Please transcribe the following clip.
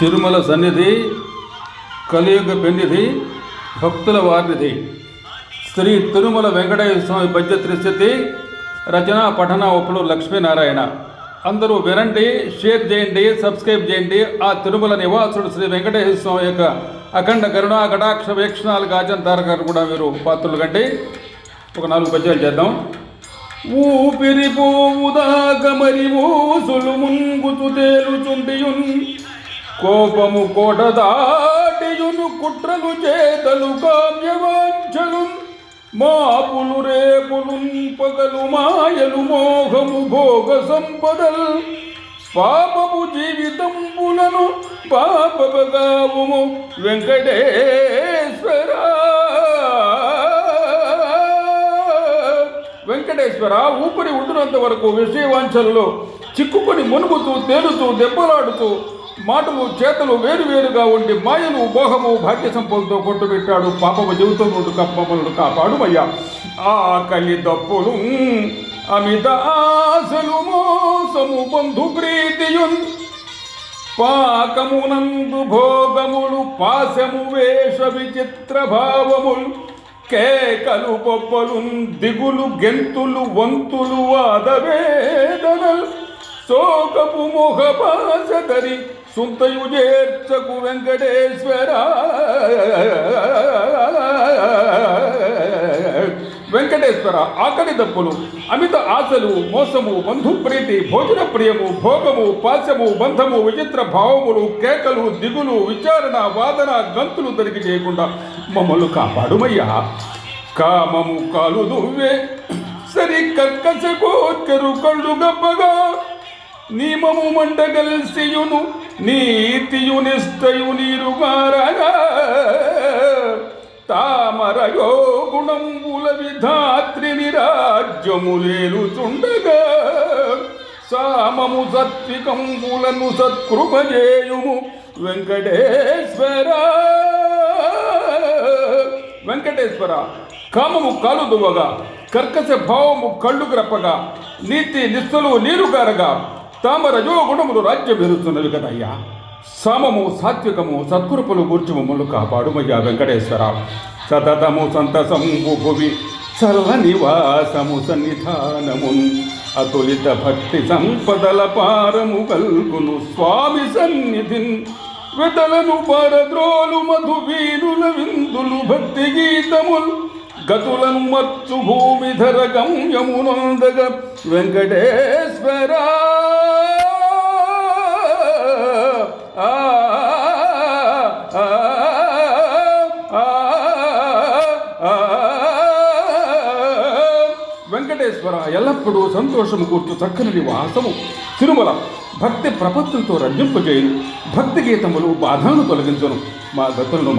తిరుమల సన్నిధి కలియుగ పెన్నిధి భక్తుల వారినిధి. శ్రీ తిరుమల వెంకటేశ్వర స్వామి పద్య త్రిస్థితి రచన పఠన ఒప్పుడు లక్ష్మీనారాయణ. అందరూ వినండి షేర్ చేయండి సబ్స్క్రైబ్ చేయండి. ఆ తిరుమల నివాసుడు శ్రీ వెంకటేశ్వర స్వామి యొక్క అఖండ కరుణా కటాక్ష వీక్షణాలు గాజంతారకారు కూడా మీరు పాత్రలు కండి. ఒక నాలుగు పద్యాలు చేద్దాం. ఊపిరిపోవుదాక మరి ఊసులు ముంగుతు తేలుచుండియున్. కోపము కోటదాటియును కుట్రలు చేతలు కామ్యవాంఛలు. మాపులు రేపులు పగలు మాయలు మోహము భోగ సంపదల్. పాపము జీవితంబులను పాపపగావుము వెంకటేశ్వర. వెంకటేశ్వర ఊపిరి ఉండినంత వరకు విషయవాంఛలలో చిక్కుకొని మునుగుతూ తేలుతూ దెబ్బలాడుతూ మాటలు చేతలు వేరువేరుగా ఉండి మాయలు మోహము భాగ్య సంపదతో కొట్టుబెట్టాడు పాపము జీవితం నుండి కప్పములను కాపాడుమయ్యా. ఆకలి దప్పులు అమిత ఆశలు మోసము బంధు ప్రీతియున్. పాకమునందు భోగములు పాశము వేష విచిత్ర భావములు. కేకలు పొప్పలు దిగులు గెంతులు వంతులు వాదవేదనలు. శోకపు ముఖ పాసకరి సుంతయు చేర్చకు వెంకటేశ్వర. వెంకటేశ్వర ఆకలి దప్పులు అమిత ఆశలు మోసము బంధుప్రీతి భోజన ప్రియము భోగము పాశము బంధము విచిత్ర భావములు కేకలు దిగులు విచారణ వాదన గంతులు తరిగి చేయకుండా మమ్మల్ని కాపాడుమయ్యా. కామము కాలు దువ్వే సరి కక్కస కోర్కెరు కళ్ళు గబ్బగా నియమము మండగల్సియును నీతియు నిష్టయు నీరుగారగా తామరయో గుణంబుల విధాత్రిని రాజ్యములేలుచుండగా సామము సత్వికంబులను సత్కృపజేయుము వెంకటేశ్వర. వెంకటేశ్వర కామము కాలు దువ్వగా కర్కశ భావము కళ్ళు గ్రప్పగా నీతి నిస్తులు నీరు గారగా తమ రజోగుణములు రాజ్యం పెరుగుతున్నవి కదయ్యా సమము సాత్వికము సత్కృపులు గూర్చి మమ్మల్ని కాపాడుమయ్యా వెంకటేశ్వర. సతతము సంతసము భువి సర్వనివాసము సన్నిధానము అతులిత భక్తి సంపదల పారము కల్గును స్వామి సన్నిధిన్. వెతలను పరద్రోలు మధు వీరుల విందులు భక్తి గీతములు. గతులను మర్చు భూమిధర గమ్యమునందగ వెంకటేశ్వరా. వెంకటేశ్వర ఎల్లప్పుడూ సంతోషము కూర్చు చక్కని నివాసము. తిరుమల భక్తి ప్రపత్తులతో రంజింపజేయును. భక్తి గీతములు బాధలను తొలగించను. మా గతులను